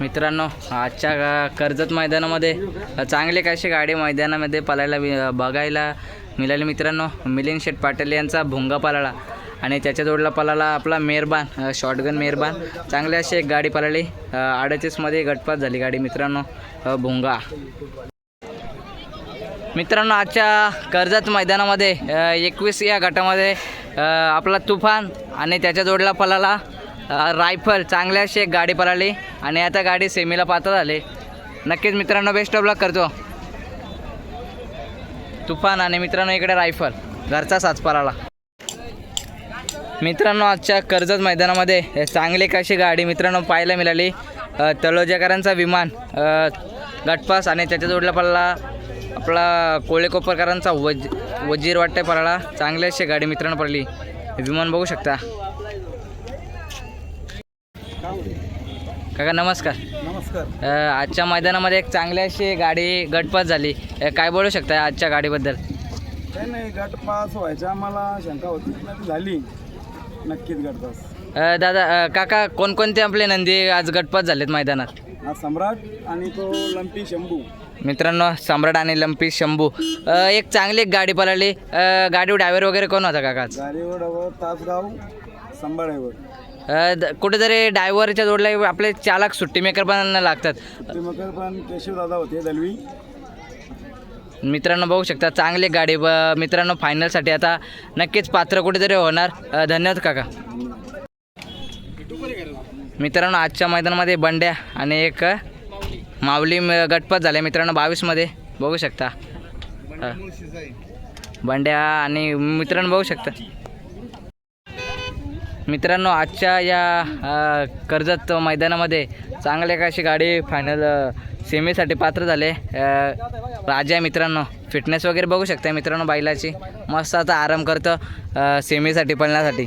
मित्रांनो आजच्या कर्जत मैदानामध्ये चांगले कसे गाडी मैदानामध्ये पळायला बघायला मिळाले. मित्रांनो मिलिंद शेठ पाटील यांचा भुंगा पळाला आणि त्याच्या जोडला पळाला आपला मेहरबान शॉटगन मेहरबान. चांगली अशी एक गाडी पळाली. अडतीसमध्ये गटपात झाली गाडी. मित्रांनो भुंगा. मित्रांनो आजच्या कर्जत मैदानामध्ये एकवीस या गटामध्ये आपला तुफान आणि त्याच्या जोडला पळाला. रायफल चांगल्या अशी एक गाडी पळाली आणि आता गाडी सेमीला पात्र झाली. नक्कीच मित्रांनो बेस्ट ऑफ लक करतो. तुफान आणि मित्रांनो इकडे रायफल घरचा साच पळाला. मित्रांनो आजच्या कर्जत मैदानामध्ये चांगली कशी गाडी मित्रांनो पाहायला मिळाली. तळोजेकरांचा तळोजाकरांचा विमान गटपास आणि त्याच्या जोडला पडला आपला कोळेकोपरकरांचा वज वजीर वाटते पडला चांगली अशी गाडी मित्रांनो पडली विमान बघू शकता. काका नमस्कार. नमस्कार. अ, आजच्या मैदानामध्ये एक चांगली अशी गाडी गटपास झाली. अ, काय बोलू शकता आजच्या गाडीबद्दल? काही नाही गट पास व्हायच्या आम्हाला शंका होती पण ती झाली. नक्कीच गट पास अ, दादा अ, काका कोणकोणते आपले नंदी आज गटपास झालेत मैदानात? हा सम्राट आणि तो लंपी शंभू. मित्रांनो सम्राट आणि लंपी शंभू. अ, एक चांगली एक गाडी पळाली. अ, गाडी ड्रायव्हर वगैरे कोण होता काकाच गाडीवर तासगाव संभाळावर कुठेतरी ड्रायव्हरच्या जोडला आपले चालक सुट्टी मेकर पण लागतात. पण होते दलवी. मित्रांनो बघू शकता चांगली गाडी. ब- मित्रांनो फायनलसाठी आता नक्कीच पात्र कुठेतरी होणार. धन्यवाद काका. मित्रांनो आजच्या मैदानामध्ये बंड्या आणि एक माऊली गटपात झाले. मित्रांनो बावीसमध्ये बघू शकता. बंड्या आणि मित्रांनो बघू शकता. मित्रांनो आजच्या या कर्जत मैदानामध्ये चांगल्या काशी गाडी फायनल सेमीसाठी पात्र झाले. राजा मित्रांनो. फिटनेस वगैरे बघू शकता मित्रांनो बैलाची. मस्त आता आराम करतं सेमीसाठी पळण्यासाठी.